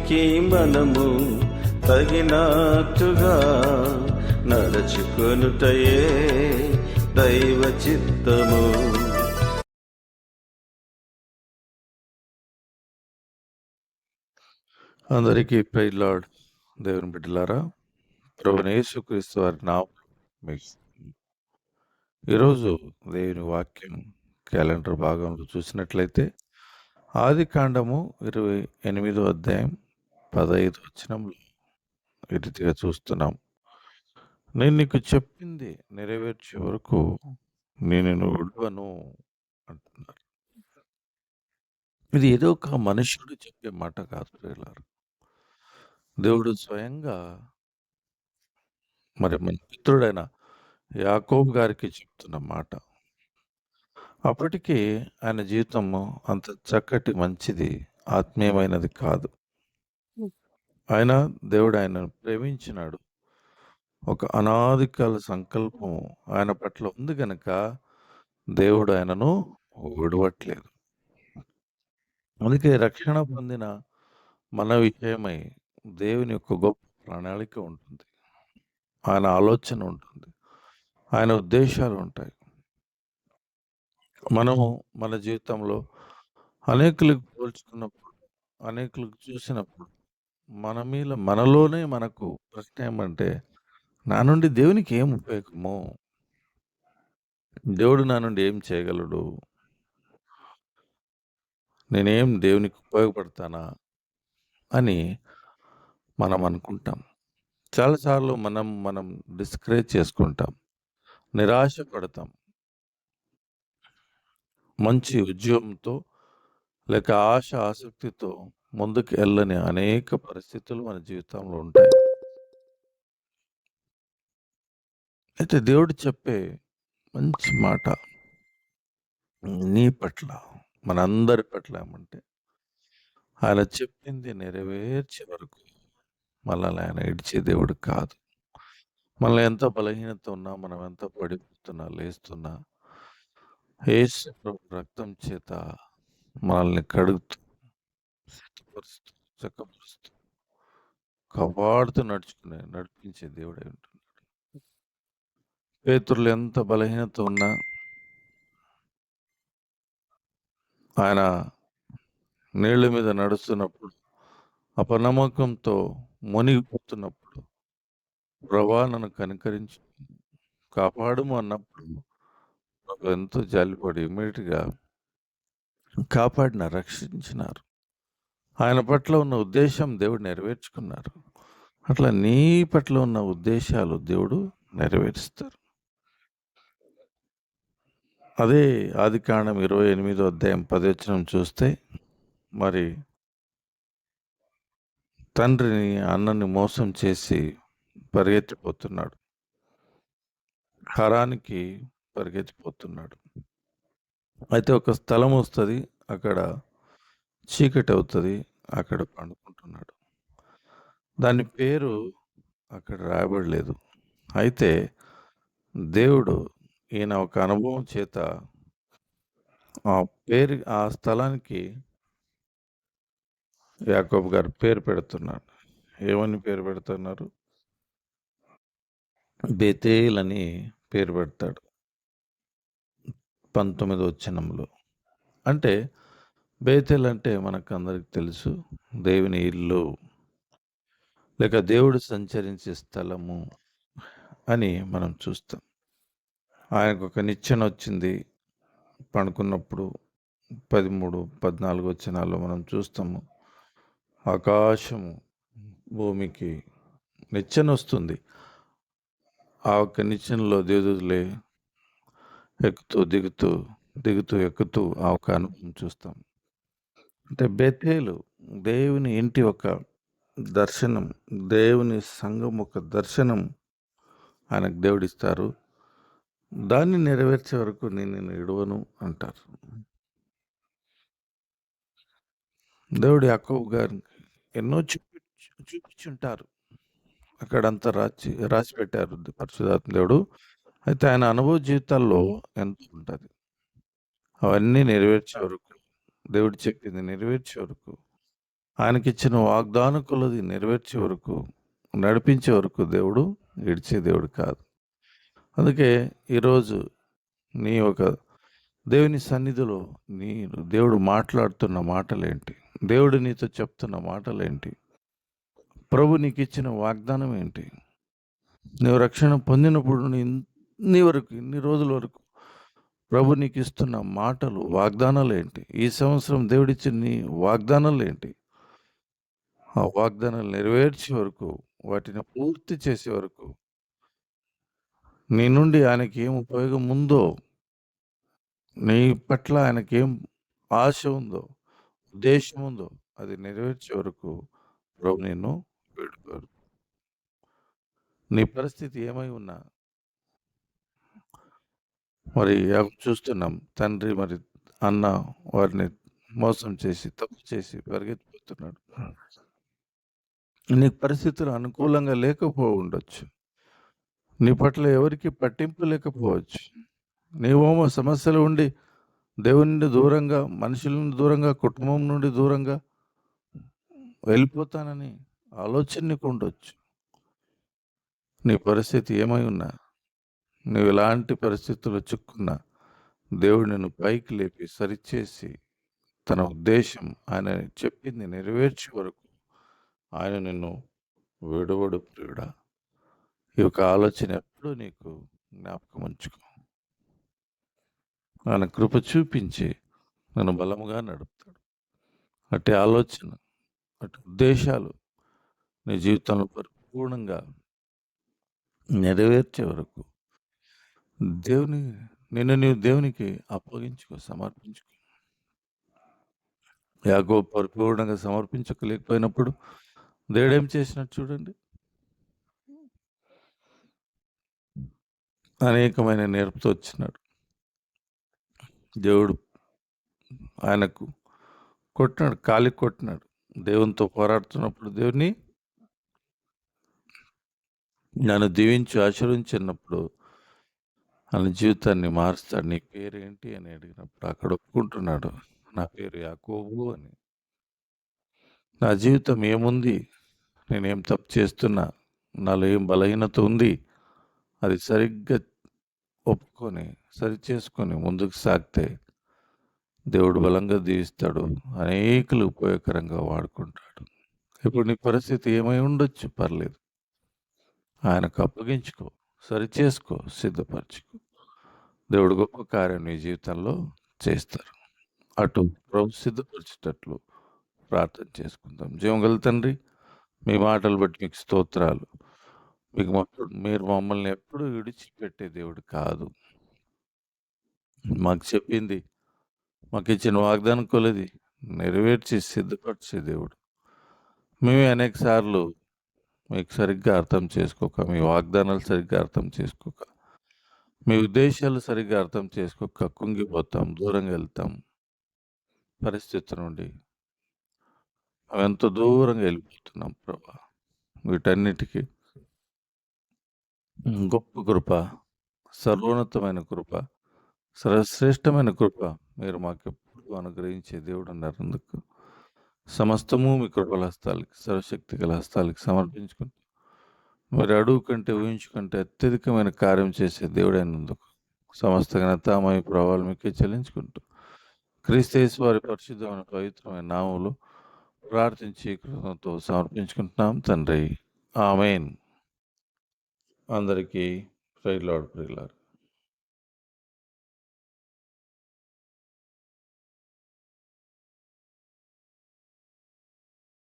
నీకి మనము తగినట్టుగా నడుచుకొనుటయే దైవ చిత్తము. అందరికీ ప్రైజ్ లార్డ్ దేవుని బిడ్డలారా ప్రభుని క్రీస్తు వారి నా ఈరోజు దేవుని వాక్యం క్యాలెండర్ భాగంలో చూసినట్లయితే ఆది కాండము ఇరవై ఎనిమిదో అధ్యాయం పదహైదు వచనంలో ఈ రీతిగా చూస్తున్నాం. నేను నీకు చెప్పింది నెరవేర్చే వరకు నేను విడువను అంటున్నారు. ఇది ఏదో ఒక మనుషుడు చెప్పే మాట కాదు ప్రియులారా. దేవుడు స్వయంగా మరి మన మిత్రుడైన యాకోబ్ గారికి చెప్తున్న మాట. అప్పటికి ఆయన జీవితము అంత చక్కటి మంచిది ఆత్మీయమైనది కాదు. ఆయన దేవుడు ఆయనను ప్రేమించినాడు. ఒక అనాదికాల సంకల్పం ఆయన పట్ల ఉంది గనక దేవుడు ఆయనను విడవట్లేదు అందుకే రక్షణ పొందిన మన విషయమై దేవుని యొక్క గొప్ప ప్రణాళిక ఉంటుంది. ఆయన ఆలోచన ఉంటుంది. ఆయన ఉద్దేశాలు ఉంటాయి. మనము మన జీవితంలో అనేకులకు పోల్చుకున్నప్పుడు అనేకులకు చూసినప్పుడు మన మీద మనలోనే మనకు ప్రశ్న ఏమంటే నా నుండి దేవునికి ఏం ఉపయోగము? దేవుడు నా నుండి ఏం చేయగలడు? నేనేం దేవునికి ఉపయోగపడతానా? అని మనం అనుకుంటాం. చాలాసార్లు మనం మనం డిస్కరేజ్ చేసుకుంటాం. నిరాశ పడతాం. మంచి ఉద్యోగంతో లేక ఆశ ఆసక్తితో ముందుకు వెళ్ళని అనేక పరిస్థితులు మన జీవితంలో ఉంటాయి. అయితే దేవుడు చెప్పే మంచి మాట నీ పట్ల మనందరి పట్ల ఏమంటే ఆయన చెప్పింది నెరవేర్చే వరకు మళ్ళీ ఆయన ఇడిచే దేవుడు కాదు. మళ్ళీ ఎంత బలహీనత ఉన్నా మనం ఎంత పడిపోతున్నా లేస్తున్నా ఏ రక్తం చేత మనల్ని కడుగుతూ సిద్ధపరుస్తూ చక్కపరుస్తూ కవాడుతూ నడుచుకునే నడిపించే దేవుడై ఉంటున్నాడు. పేతురులు ఎంత బలహీనత ఉన్నా ఆయన నీళ్ళ మీద నడుస్తున్నప్పుడు అపనమ్మకంతో మునిగిపోతున్నప్పుడు ప్రభా నన్ను కనికరించి కాపాడుము అన్నప్పుడు ఎంతో జాలిపడి ఇమీడియట్గా కాపాడిన రక్షించినారు. ఆయన పట్ల ఉన్న ఉద్దేశం దేవుడు నెరవేర్చుకున్నారు. అట్లా నీ పట్ల ఉన్న ఉద్దేశాలు దేవుడు నెరవేరుస్తారు. అదే ఆది కాండం ఇరవై ఎనిమిదో అధ్యాయం పదవచనం చూస్తే మరి తండ్రిని అన్నని మోసం చేసి పరిగెత్తిపోతున్నాడు. హరానికి పరిగెత్తిపోతున్నాడు. అయితే ఒక స్థలం వస్తుంది అక్కడ చీకటి అవుతుంది అక్కడ పండుకుంటున్నాడు. దాని పేరు అక్కడ రాయబడలేదు. అయితే దేవుడు ఈయన ఒక అనుభవం చేత ఆ పేరు ఆ స్థలానికి యాకోబు గారు పేరు పెడుతున్నారు. ఏమని పేరు పెడుతున్నారు? బెతేల్ అని పేరు పెడతాడు. పంతొమ్మిది వచ్చినంలో అంటే బేతెల్ అంటే మనకు అందరికి తెలుసు. దేవుని ఇల్లు లేక దేవుడు సంచరించే స్థలము అని మనం చూస్తాం. ఆయనకు ఒక నిచ్చెన వచ్చింది. పండుకున్నప్పుడు పదమూడు పద్నాలుగు వచ్చినాల్లో మనం చూస్తాము. ఆకాశము భూమికి నిచ్చెన వస్తుంది. ఆ యొక్క నిచ్చెనలో దేదులే ఎక్కుతూ దిగుతూ దిగుతూ ఎక్కుతూ ఆ ఒక అనుభవం చూస్తాం. అంటే బెతేలు దేవుని ఇంటి ఒక దర్శనం దేవుని సంఘం ఒక దర్శనం ఆయనకు దేవుడిస్తారు. దాన్ని నెరవేర్చే వరకు నేను నేను ఇడవను అంటారు. దేవుడు యాకోబు గారికి ఎన్నో చూపి చూపించుంటారు. అక్కడంతా రాసి రాసి పెట్టారు పరిశుధాత్మ దేవుడు. అయితే ఆయన అనుభవ జీవితాల్లో ఎంత ఉంటుంది? అవన్నీ నెరవేర్చే వరకు దేవుడు చెప్పింది నెరవేర్చే వరకు ఆయనకిచ్చిన వాగ్దాన కొలది నెరవేర్చే వరకు నడిపించే వరకు దేవుడు ఇడిచే దేవుడు కాదు. అందుకే ఈరోజు నీ ఒక దేవుని సన్నిధిలో నీ దేవుడు మాట్లాడుతున్న మాటలేంటి? దేవుడు నీతో చెప్తున్న మాటలేంటి? ప్రభు నీకు ఇచ్చిన వాగ్దానం ఏంటి? నువ్వు రక్షణ పొందినప్పుడు నీ ఇన్ని వరకు ఇన్ని రోజుల వరకు ప్రభు నీకు ఇస్తున్న మాటలు వాగ్దానాలు ఏంటి ఈ సంవత్సరం దేవుడిచ్చిన నీ వాగ్దానాలు ఏంటి ఆ వాగ్దానాలు నెరవేర్చే వరకు వాటిని పూర్తి చేసే వరకు నీ నుండి ఆయనకి ఏం ఉపయోగం ఉందో నీ పట్ల ఆయనకి ఏం ఆశ ఉందో ఉద్దేశం ఉందో అది నెరవేర్చే వరకు ప్రభు నేను వేడుకోరు నీ పరిస్థితి ఏమై ఉన్నా మరి యాకోబు చూస్తున్నాం. తండ్రి మరి అన్న వారిని మోసం చేసి తప్పు చేసి పరిగెత్తిపోతున్నాడు నీ పరిస్థితులు అనుకూలంగా లేకపో ఉండొచ్చు నీ పట్ల ఎవరికి పట్టింపు లేకపోవచ్చు. నీవేమో సమస్యలు ఉండి దేవుని నుండి దూరంగా మనుషుల నుండి దూరంగా కుటుంబం నుండి దూరంగా వెళ్ళిపోతానని ఆలోచన నీకు ఉండొచ్చు. నీ పరిస్థితి ఏమై ఉన్నా నువ్వు ఎలాంటి పరిస్థితుల్లో చిక్కున్నా దేవుడు నిన్ను పైకి లేపి సరిచేసి తన ఉద్దేశం ఆయన చెప్పింది నెరవేర్చే వరకు ఆయన నిన్ను విడవడు ప్రియుడా ఈ యొక్క ఆలోచన ఎప్పుడూ నీకు జ్ఞాపకం ఉంచుకో. ఆయన కృప చూపించి నన్ను బలముగా నడుపుతాడు. అట్టి ఆలోచన అటు ఉద్దేశాలు నీ జీవితంలో పరిపూర్ణంగా నెరవేర్చే వరకు దేవుని నిన్ను నీవు దేవునికి అప్పగించుకో సమర్పించుకో. యాగో పరిపూర్ణంగా సమర్పించకలేకపోయినప్పుడు దేవుడేం చేసినట్టు చూడండి. అనేకమైన నేర్పుతో వచ్చినాడు. దేవుడు ఆయనకు కొట్టినాడు కాలి కొట్టినాడు. దేవునితో పోరాడుతున్నప్పుడు దేవుని నన్ను దీవించి ఆచరించినప్పుడు ఆయన జీవితాన్ని మారుస్తాడు. నీ పేరేంటి? అని అడిగినప్పుడు అక్కడ ఒప్పుకుంటున్నాడు. నా పేరు యాకోబు అని. నా జీవితం ఏముంది? నేనేం తప్పు చేస్తున్నా? నాలో ఏం బలహీనత ఉంది? అది సరిగ్గా ఒప్పుకొని సరి చేసుకొని ముందుకు సాగితే దేవుడు బలంగా దీవిస్తాడు. అనేకులు ఉపయోగకరంగా వాడుకుంటాడు. ఇప్పుడు నీ పరిస్థితి ఏమై ఉండొచ్చు? పర్లేదు. ఆయనకు అప్పగించుకో. సరి చేసుకో సిద్ధపరచుకో. దేవుడు గొప్ప కార్యం నీ జీవితంలో చేస్తారు. అటు ప్రభు సిద్ధపరిచేటట్లు ప్రార్థన చేసుకుందాం. జీవగల తండ్రి మీ మాటలు బట్టి మీకు స్తోత్రాలు. మీకు మొత్తం మీరు మమ్మల్ని ఎప్పుడు విడిచిపెట్టే దేవుడు కాదు. మాకు చెప్పింది మాకు ఇచ్చిన వాగ్దానం కొలది నెరవేర్చి సిద్ధపరిచే దేవుడు. మేమే అనేక సార్లు మీకు సరిగ్గా అర్థం చేసుకోక మీ వాగ్దానాలు సరిగ్గా అర్థం చేసుకోక మీ ఉద్దేశాలు సరిగ్గా అర్థం చేసుకోక కుంగిపోతాం దూరంగా వెళ్తాం. పరిస్థితి నుండి మేము ఎంతో దూరంగా వెళ్ళిపోతున్నాం ప్రభా. వీటన్నిటికీ గొప్ప కృప సర్వోన్నతమైన కృప సర్వశ్రేష్టమైన కృప మీరు మాకు ఎప్పుడు అనుగ్రహించే దేవుడు అన్నారు అందుకు. సమస్తము మీ కృపల హస్తాలకి సర్వశక్తి గల హస్తాలకి సమర్పించుకుంటూ మరి అడుగు కంటే ఊహించుకుంటే అత్యధికమైన కార్యం చేసే దేవుడైనందుకు సమస్త ఘనత మై ప్రభావాలు మీకే చెల్లించుకుంటూ క్రీస్తేశ్వ వారి పరిశుద్ధమైన పవిత్రమైన నామములు ప్రార్థించి కృతజ్ఞతతో సమర్పించుకుంటున్నాం. తండ్రి ఆమెన్. అందరికీ ప్రైలాడ్ ప్రియులారు